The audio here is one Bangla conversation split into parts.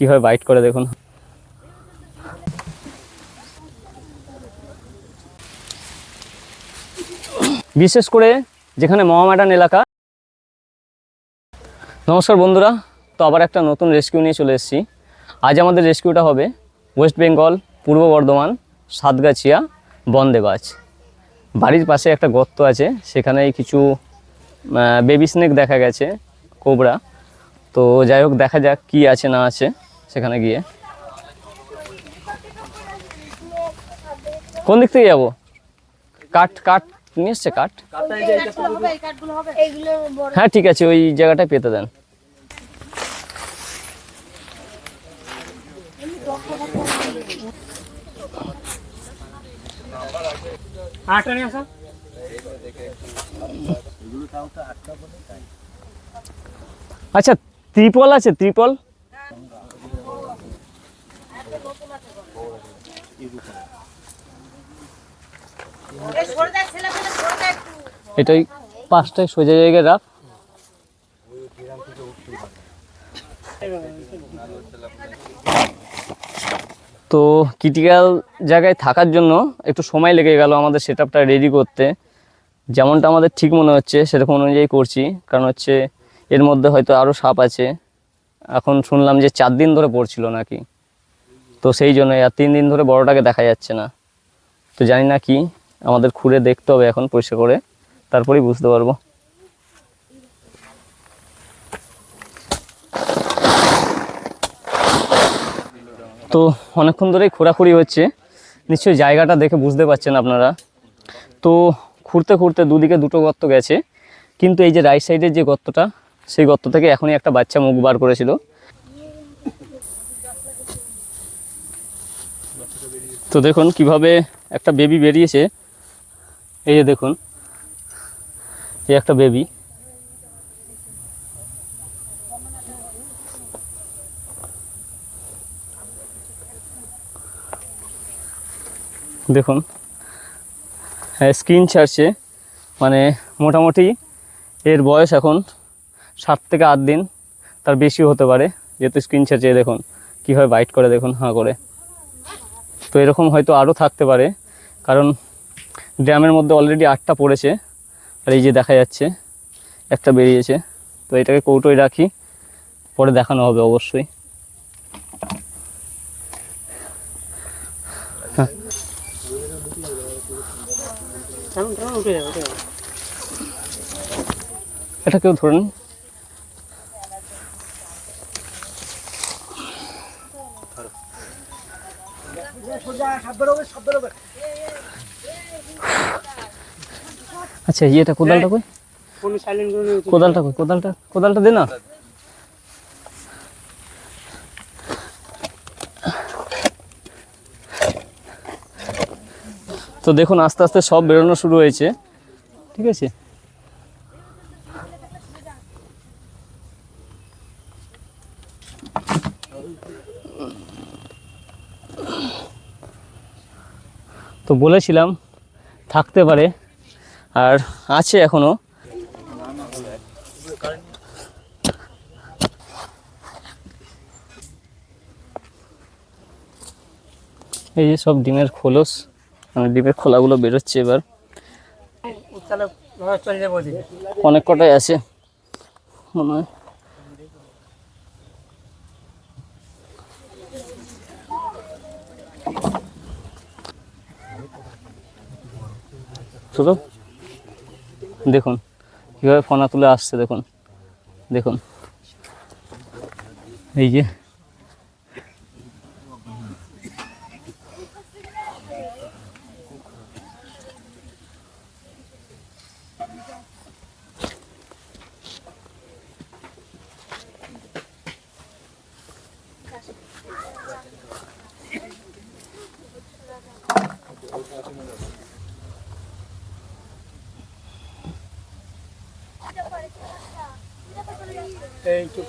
কীভাবে বাইট করে দেখুন। বিশেষ করে যেখানে মহামাডান এলাকা। নমস্কার বন্ধুরা, তো আবার একটা নতুন রেস্কিউ নিয়ে চলে এসেছি। আজ আমাদের রেস্কিউটা হবে ওয়েস্ট বেঙ্গল, পূর্ব বর্ধমান, সাতগাছিয়া বন্দেবাজ বাড়ির পাশে একটা গর্ত আছে সেখানে কিছু বেবি স্নেক দেখা গেছে কোবরা তো যাই হোক, দেখা যাক কি আছে, না আছে। সেখানে গিয়ে। কোন দিক থেকে যাব? কাঠ কাঠ নিয়ে এসছে কাঠ? হ্যাঁ ঠিক আছে ওই জায়গাটায় পেতে দেন। আচ্ছা ত্রিপল আছে ত্রিপল? এটা ওই পাঁচটায় সোজা জায়গায় রাখ তো ক্রিটিক্যাল জায়গায় থাকার জন্য একটু সময় লেগে গেল আমাদের সেট রেডি করতে। যেমনটা আমাদের ঠিক মনে হচ্ছে, সেরকম অনুযায়ী করছি। কারণ হচ্ছে এর মধ্যে হয়তো আরও সাপ আছে। এখন শুনলাম যে চার দিন ধরে পড়ছিল নাকি। তো সেই জন্য আর তিন দিন ধরে বড়টাকে দেখা যাচ্ছে না। তো জানি না কি, আমাদের খুঁড়ে দেখতে হবে এখন পরিষ্কার করে, তারপরেই বুঝতে পারব। তো অনেকক্ষণ ধরেই খোঁড়াখুড়ি হচ্ছে, নিশ্চয়ই জায়গাটা দেখে বুঝতে পারছেন আপনারা। তো খুঁড়তে খুঁড়তে দুদিকে দুটো গর্ত গেছে, কিন্তু এই যে রাইট সাইডের যে গর্তটা, সেই গর্ত থেকে এখনই একটা বাচ্চা মুখ বার করেছিল। তো দেখুন কীভাবে একটা বেবি বেরিয়েছে। এই যে দেখুন, এই একটা বেবি দেখুন হ্যাঁ স্ক্রিন ছাড়ছে। মানে মোটামুটি এর বয়স এখন সাত থেকে আট দিন, তার বেশি হতে পারে। যেহেতু স্ক্রিন ছাড়ছে, দেখুন, কীভাবে বাইট করে, দেখুন, হাঁ করে। তো এরকম হয়তো আরও থাকতে পারে, কারণ ড্যামের মধ্যে অলরেডি আটটা পড়েছে, আর এই যে দেখা যাচ্ছে, একটা বেরিয়েছে। তো এটাকে কৌটোয় রাখি, পরে দেখানো হবে অবশ্যই। যাবে এটা কেউ ধরে নিন। আচ্ছা ইয়েটা কোদালটা কই? সাইলেন্ট করে কোদালটা কই? কোদালটা কোদালটা দে না। তো দেখুন আস্তে আস্তে সব বেরোনো শুরু হয়েছে। ঠিক আছে? তো বলেছিলাম থাকতে পারে আর আছে এখনও। এই যে সব ডিমের খোলস মানে ডিমের খোলাগুলো বেরোচ্ছে এবার। অনেক কটাই আছে। মনে হয় ছোটো দেখুন কীভাবে ফোনা তুলে আসছে দেখুন দেখুন। এই যে এই চুপ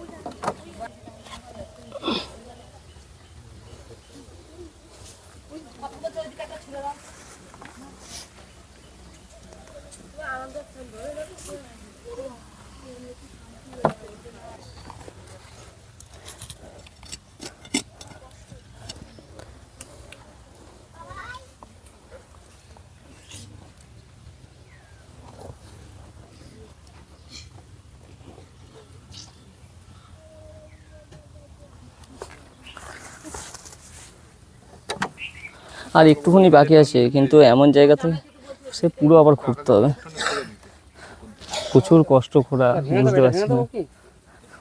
আর একটুখানি বাকি আছে, কিন্তু এমন জায়গাতে সে পুরো আবার ঘুরতে হবে। প্রচুর কষ্ট খোঁড়া বুঝতে পারছি না।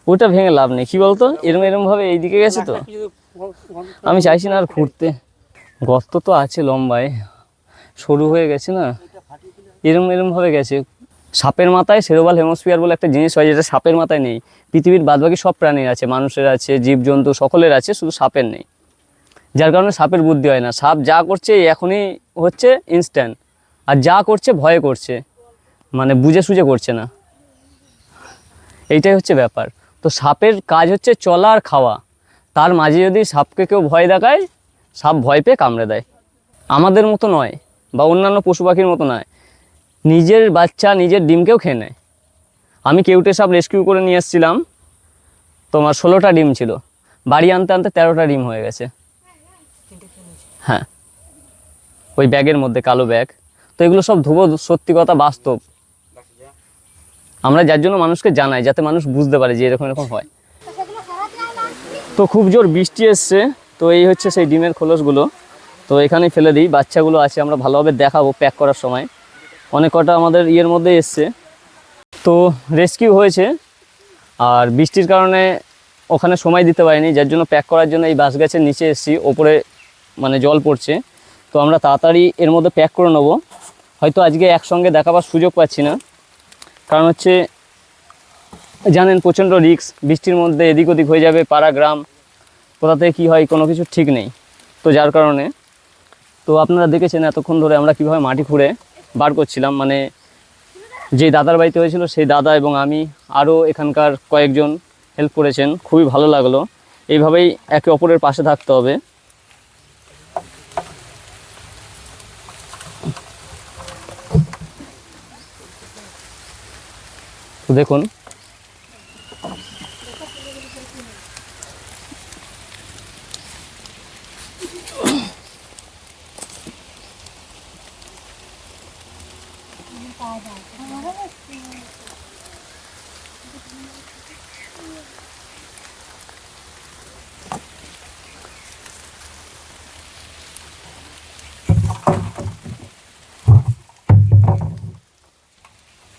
ওটা ভেঙে লাভ নেই। কি বলতো? এরম এরম ভাবে এইদিকে গেছে তো? আমি চাইছি না আর ঘুরতে। গর্ত তো আছে লম্বায়। সরু হয়ে গেছে না? এরম এরম ভাবে গেছে। সাপের মাথায় সেরোবাল হেমোস্ফিয়ার বলে একটা জিনিস হয় যেটা সাপের মাথায় নেই। পৃথিবীর বাদবাকি সব প্রাণীর আছে, মানুষের আছে, জীবজন্তু, সকলের আছে, শুধু সাপের নেই। যার কারণে সাপের বুদ্ধি হয় না। সাপ যা করছে এখনই হচ্ছে ইনস্ট্যান্ট আর যা করছে ভয়ে করছে। মানে বুঝে সুঝে করছে না। এইটাই হচ্ছে ব্যাপার। তো সাপের কাজ হচ্ছে চলা আর খাওয়া। তার মাঝে যদি সাপকে কেউ ভয় দেখায়, সাপ ভয় পেয়ে কামড়ে দেয়। আমাদের মতো নয়, বা অন্যান্য পশু পাখির মতো নয়। নিজের বাচ্চা নিজের ডিমকেও খেয়ে নেয়। আমি কেউটে সাপ রেস্কিউ করে নিয়ে এসেছিলাম। তোমার ষোলোটা ডিম ছিল। বাড়ি আনতে আনতে তেরোটা ডিম হয়ে গেছে। হ্যাঁ। ওই ব্যাগের মধ্যে কালো ব্যাগ। তো এগুলো সব ধুবো সত্যি কথা বাস্তব। আমরা যার জন্য মানুষকে জানাই, যাতে মানুষ বুঝতে পারে যে এরকম এরকম হয়। তো খুব জোর বৃষ্টি এসছে, তো এই হচ্ছে সেই ডিমের খোলসগুলো। তো এখানে ফেলে দিই, বাচ্চাগুলো আছে, আমরা ভালোভাবে দেখাবো প্যাক করার সময়। অনেক কটা আমাদের ইয়ের মধ্যে এসছে। তো রেস্কিউ হয়েছে, আর বৃষ্টির কারণে ওখানে সময় দিতে পারিনি, যার জন্য প্যাক করার জন্য এই বাস গাছের নিচে এসেছি, ওপরে মানে জল পড়ছে। তো আমরা তাড়াতাড়ি এর মধ্যে প্যাক করে নেব। হয়তো আজকে একসঙ্গে দেখাবার সুযোগ পাচ্ছি না। কারণ হচ্ছে, জানেন প্রচণ্ড রিস্ক বৃষ্টির মধ্যে এদিক ওদিক হয়ে যাবে, পাড়া গ্রাম, কোথা থেকে কী হয়, কোনো কিছু ঠিক নেই। তো যার কারণে, তো আপনারা দেখেছেন এতক্ষণ ধরে আমরা কীভাবে মাটি খুঁড়ে বার করছিলাম মানে যে দাদার বাড়িতে হয়েছিল সেই দাদা এবং আমি, আরও এখানকার কয়েকজন হেল্প করেছেন, খুবই ভালো লাগল। এইভাবেই একে অপরের পাশে থাকতে হবে। তো দেখুন।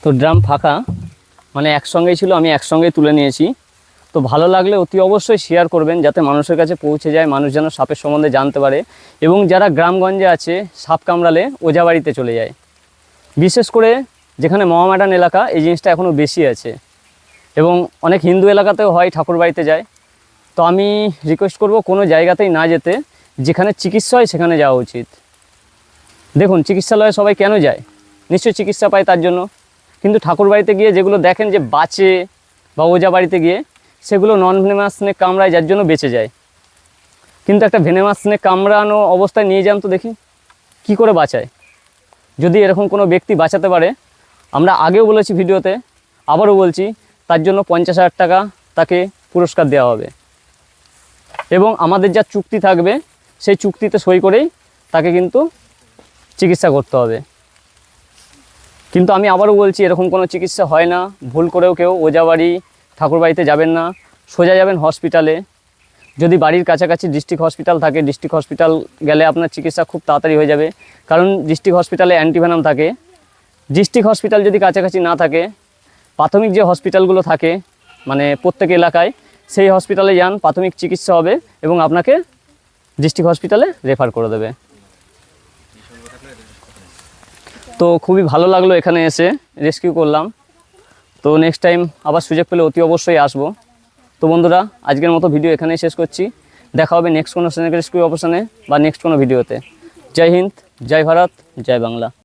তো ড্রাম ফাঁকা। মানে একসঙ্গেই ছিল, আমি একসঙ্গেই তুলে নিয়েছি। তো ভালো লাগলে অতি অবশ্যই শেয়ার করবেন যাতে মানুষের কাছে পৌঁছে যায়, মানুষ যেন সাপের সম্বন্ধে জানতে পারে এবং যারা গ্রামগঞ্জে আছে, সাপ কামড়ালে ওজা বাড়িতে চলে যায়। বিশেষ করে যেখানে মহামাডান এলাকা, এই জিনিসটা এখনও বেশি আছে। এবং অনেক হিন্দু এলাকাতেও হয়, ঠাকুর বাড়িতে যায়। তো আমি রিকোয়েস্ট করব কোনো জায়গাতেই না যেতে, যেখানে চিকিৎসা হয় সেখানে যাওয়া উচিত। দেখুন, চিকিৎসালয়ে সবাই কেন যায়? নিশ্চয়ই চিকিৎসা পায় তার জন্য। ঠাকুর বাড়িতে গিয়ে যেগুলো দেখেন যে বাঁচে বা ওজা বাড়িতে গিয়ে, সেগুলো নন ভেনেমাস স্নেক কামড়ায় যার জন্য বেঁচে যায়। কিন্তু একটা ভেনেমাস স্নেক কামড়ানো অবস্থায় নিয়ে যান তো দেখি, কি করে বাঁচায়? যদি এরকম কোনো ব্যক্তি বাঁচাতে পারে, আমরা আগেও বলেছি ভিডিওতে, আবারও বলছি, তার জন্য পঞ্চাশ হাজার টাকা তাকে পুরস্কার দেওয়া হবে। এবং আমাদের যা চুক্তি থাকবে, সেই চুক্তিতে সই করেই তাকে কিন্তু চিকিৎসা করতে হবে। কিন্তু আমি আবারও বলছি, এরকম কোনো চিকিৎসা হয় না। ভুল করেও কেউ ওজা বাড়ি ঠাকুর বাড়িতে যাবেন না। সোজা যাবেন হসপিটালে। যদি বাড়ির কাছাকাছি ডিস্ট্রিক্ট হসপিটাল থাকে, ডিস্ট্রিক্ট হসপিটাল গেলে আপনার চিকিৎসা খুব তাড়াতাড়ি হয়ে যাবে। কারণ ডিস্ট্রিক্ট হসপিটালে অ্যান্টিভেনাম থাকে। ডিস্ট্রিক্ট হসপিটাল যদি কাছাকাছি না থাকে, প্রাথমিক যে হসপিটালগুলো থাকে মানে প্রত্যেক এলাকায়, সেই হসপিটালে যান, প্রাথমিক চিকিৎসা হবে এবং আপনাকে ডিস্ট্রিক্ট হসপিটালে রেফার করে দেবে। তো খুবই ভালো লাগল এখানে এসে রেস্কিউ করলাম। তো নেক্সট টাইম আবার সুযোগ পেলে অতি অবশ্যই আসব। তো বন্ধুরা, আজকের মতো ভিডিও এখানেই শেষ করছি। দেখা হবে নেক্সট কোনো সেনেক রেস্কিউ অপশানে বা নেক্সট কোনো ভিডিওতে জয় হিন্দ, জয় ভারত, জয় বাংলা।